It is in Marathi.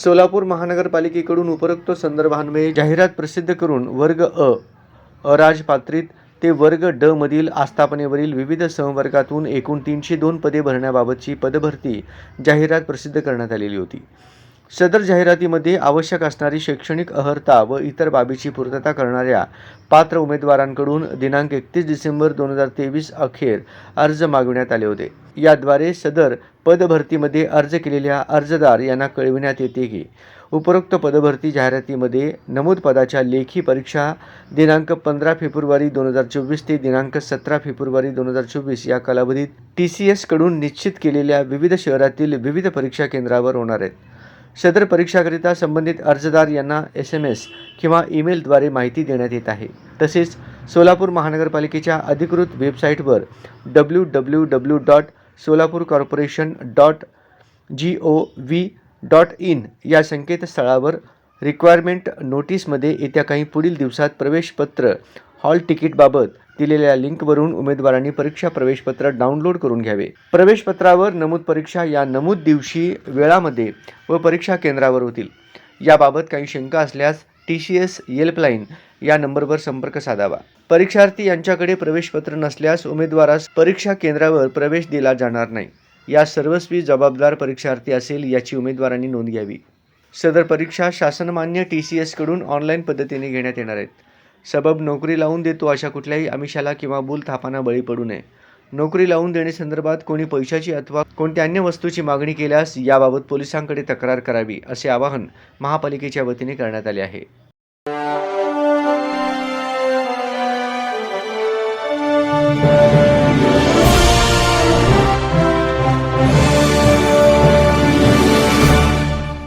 सोलापूर महानगरपालिकेकडून उपरोक्त संदर्भान्वये जाहिरात प्रसिद्ध करून वर्ग अ अराजपात्रित ते वर्ग ड मधील आस्थापनेवरील विविध संवर्गातून एकूण तीनशे दोन पदे भरण्याबाबतची पदभरती जाहिरात प्रसिद्ध करण्यात आलेली होती. सदर जाहिरातीमध्ये आवश्यक असणारी शैक्षणिक अहर्ता व इतर बाबीची पूर्तता करणाऱ्या पात्र उमेदवारांकडून दिनांक एकतीस डिसेंबर दोन हजार तेवीस अखेर अर्ज मागविण्यात आले होते. याद्वारे सदर पदभरतीमध्ये अर्ज केलेल्या अर्जदार यांना कळविण्यात येते की उपरोक्त पदभरती जाहिरातीमध्ये नमूद पदाच्या लेखी परीक्षा दिनांक पंधरा फेब्रुवारी दोन हजार चोवीस ते दिनांक सतरा फेब्रुवारी दोन हजार चोवीस या कालावधीत टी सी एसकडून निश्चित केलेल्या विविध शहरातील विविध परीक्षा केंद्रावर होणार आहेत. सदर परीक्षाकरिता संबंधित अर्जदार यांना एस एम एस किंवा ईमेलद्वारे माहिती देण्यात येत आहे. तसेच सोलापूर महानगरपालिकेच्या अधिकृत वेबसाईटवर W W W dot Solapur corporation dot G O V dot in या संकेतस्थळावर रिक्वायरमेंट नोटीसमध्ये येत्या काही पुढील दिवसात प्रवेशपत्र हॉल तिकीटबाबत दिलेल्या लिंकवरून उमेदवारांनी परीक्षा प्रवेशपत्र डाउनलोड करून घ्यावे. प्रवेशपत्रावर नमूद परीक्षा या नमूद दिवशी वेळामध्ये व परीक्षा केंद्रावर होतील. याबाबत काही शंका असल्यास टी सी एस हेल्पलाईन या नंबरवर संपर्क साधावा. परीक्षार्थी यांच्याकडे प्रवेशपत्र नसल्यास उमेदवारास परीक्षा केंद्रावर प्रवेश दिला जाणार नाही. या सर्वस्वी जबाबदार परीक्षार्थी असेल याची उमेदवारांनी नोंद घ्यावी. सदर परीक्षा शासनमान्य टी सी एसकडून ऑनलाईन पद्धतीने घेण्यात येणार आहेत. सबब नोकरी लावून देतो अशा कुठल्याही आमिषाला किंवा थापांना बळी पडू नये. नोकरी लावून देण्यासंदर्भात कोणी पैशाची अथवा कोणत्या अन्य वस्तूची मागणी केल्यास याबाबत पोलिसांकडे तक्रार करावी असे आवाहन महापालिकेच्या वतीने करण्यात आले आहे.